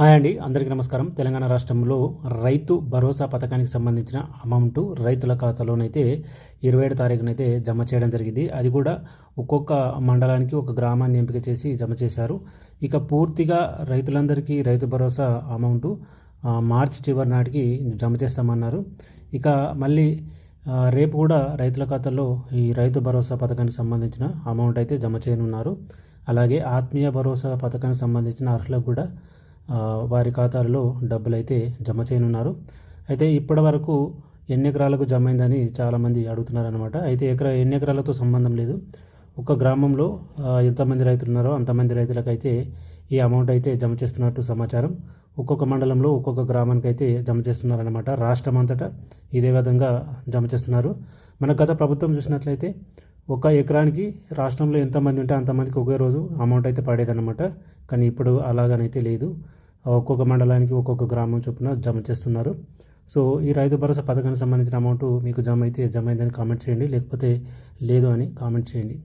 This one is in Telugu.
హాయ్ అండి అందరికీ నమస్కారం. తెలంగాణ రాష్ట్రంలో రైతు భరోసా పథకానికి సంబంధించిన అమౌంట్ రైతుల ఖాతాలోనైతే ఇరవై ఏడు తారీఖునైతే జమ చేయడం జరిగింది. అది కూడా ఒక్కొక్క మండలానికి ఒక గ్రామాన్ని ఎంపిక చేసి జమ చేశారు. ఇక పూర్తిగా రైతులందరికీ రైతు భరోసా అమౌంట్ మార్చి చివరి నాటికి జమ చేస్తామన్నారు. ఇక మళ్ళీ రేపు కూడా రైతుల ఖాతాలో ఈ రైతు భరోసా పథకానికి సంబంధించిన అమౌంట్ అయితే జమ చేయనున్నారు. అలాగే ఆత్మీయ భరోసా పథకానికి సంబంధించిన అర్హులకు కూడా వారి ఖాతాలలో డబ్బులు అయితే జమ చేయనున్నారు. అయితే ఇప్పటి వరకు ఎన్ని ఎకరాలకు జమ అయిందని చాలామంది అడుగుతున్నారు అనమాట అయితే ఎకరా ఎన్ని ఎకరాలతో సంబంధం లేదు. ఒక గ్రామంలో ఎంతమంది రైతులు ఉన్నారో అంతమంది రైతులకైతే ఈ అమౌంట్ అయితే జమ చేస్తున్నట్టు సమాచారం. ఒక్కొక్క మండలంలో ఒక్కొక్క గ్రామానికి అయితే జమ చేస్తున్నారనమాట రాష్ట్రం అంతటా ఇదే విధంగా జమ చేస్తున్నారు. మన గత ప్రభుత్వం చూసినట్లయితే ఒక ఎకరానికి రాష్ట్రంలో ఎంతమంది ఉంటే అంతమందికి ఒకే రోజు అమౌంట్ అయితే పడేదన్నమాట. కానీ ఇప్పుడు అలాగనైతే లేదు. ఒక్కొక్క మండలానికి ఒక్కొక్క గ్రామం చొప్పున జమ చేస్తున్నారు. సో ఈ రైతు భరోసా పథకానికి సంబంధించిన అమౌంట్ మీకు జమ అయితే జమ అయిందని కామెంట్ చేయండి. లేకపోతే లేదు అని కామెంట్ చేయండి.